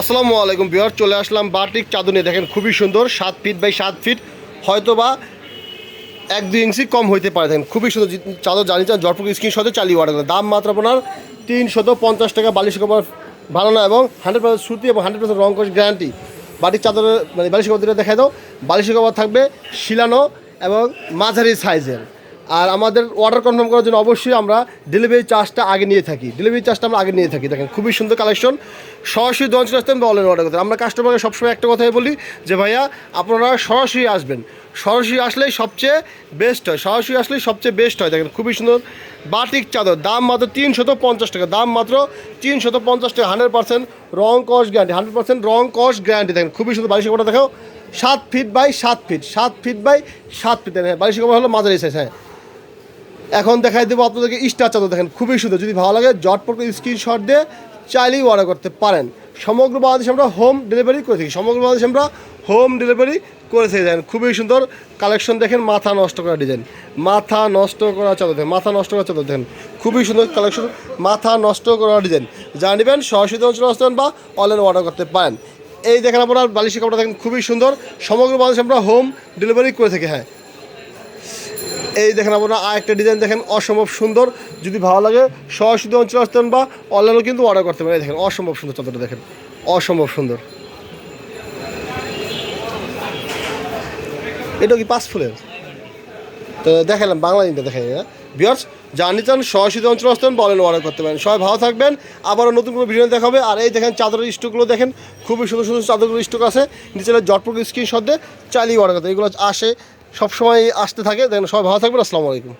আসসালামু আলাইকুম বিহার চলে আসলাম বাটিক চাদর নিয়ে। দেখেন খুবই সুন্দর, সাত ফিট বাই সাত ফিট হয়তো বা এক দুই ইঞ্চি কম হইতে পারে। দেখেন খুবই সুন্দর চাদর জানি চান জটপুর স্ক্রিন সাথে চালিয়ে করেন দাম মাত্র আপনার তিনশত পঞ্চাশ টাকা, বালিশ কভার বানানো এবং হান্ড্রেড পার্সেন্ট সুতি এবং হান্ড্রেড পার্সেন্ট রং কোষ গ্যারান্টি বাটিক চাদরের মানে বালিশ কভার দুটো দেখাই দাও। বালিশ কভার থাকবে শিলানো এবং মাঝারি সাইজের আর আমাদের অর্ডার কনফার্ম করার জন্য অবশ্যই আমরা ডেলিভারি চার্জটা আগে নিয়ে থাকি। ডেলিভারি চার্জটা আমরা আগে নিয়ে থাকি। দেখেন, খুবই সুন্দর কালেকশন সরাসরি দশ আসতেন বা অনলাইন অর্ডার করতেন। আমরা কাস্টমারকে সবসময় একটা কথাই বলি যে, ভাইয়া, আপনারা সরাসরি আসবেন। সরাসরি আসলেই সবচেয়ে বেস্ট হয়। সরাসরি আসলেই সবচেয়ে বেস্ট হয়। দেখেন, খুবই সুন্দর বাটিক চাদর। দাম মাত্র তিনশত পঞ্চাশ টাকা। দাম মাত্র তিনশত পঞ্চাশ টাকা। হান্ড্রেড পার্সেন্ট রং কস গ্যারান্টি হান্ড্রেড পার্সেন্ট রং কস গ্যারান্টি দেখেন, খুবই সুন্দর বালিশ কপড়া দেখাও। সাত ফিট বাই সাত ফিট সাত ফিট বাই সাত ফিট দেখেন বালিশ কপড়া হলো মাঝারি সাইজ হ্যাঁ। এখন দেখাই দেবো আপনাদেরকে স্টার চাদর, দেখেন, খুবই সুন্দর। যদি ভালো লাগে জটপট করে স্ক্রিনশট দিয়ে চাইলেই অর্ডার করতে পারেন। সমগ্র বাংলাদেশে আমরা হোম ডেলিভারি করে থাকি। সমগ্র বাংলাদেশে আমরা হোম ডেলিভারি করে থাকি, দেখেন, খুবই সুন্দর কালেকশন দেখেন, মাথা নষ্ট করা ডিজাইন মাথা নষ্ট করা চাদর, দেখেন, মাথা নষ্ট করা চাদর, দেখেন, খুবই সুন্দর কালেকশন মাথা নষ্ট করা ডিজাইন যা নেবেন, সরাসরি অঞ্চলে আসতেন বা অনলাইনে অর্ডার করতে পারেন। এই দেখেন আপনার বালিশের কাপড়টা, দেখেন, খুবই সুন্দর। সমগ্র বাংলাদেশে আমরা হোম ডেলিভারি করে থাকি হ্যাঁ। এই দেখেন আপনারা আরেকটা ডিজাইন দেখেন, অসম্ভব সুন্দর। যদি ভালো লাগে, সরাসরি অঞ্চলে আসতেন বা অনলাইনেও কিন্তু অর্ডার করতে পারেন। দেখেন, অসম্ভব সুন্দর চাদরটা দেখেন, অসম্ভব সুন্দর। এটা কি পাঁচ ফুলের? তো দেখালাম বাংলা দিনটা দেখাই না বিয়ার্স জানি চান, সরাসরি অঞ্চল আসতেন বলেন অর্ডার করতে পারেন। সবাই ভালো থাকবেন। আবারও নতুন কোনো ভিডিও দেখাবে আর এই দেখেন চাদরের স্টকগুলো দেখেন, খুবই সুন্দর সুন্দর চাদরগুলো স্টক আছে। নিচে জটপুর স্ক্রিনশট দিয়ে চালিয়ে অর্ডার করতে এগুলো আসে, সবসময় আসতে থাকে। দেখেন সবাই ভালো থাকবেন। আসসালামু আলাইকুম।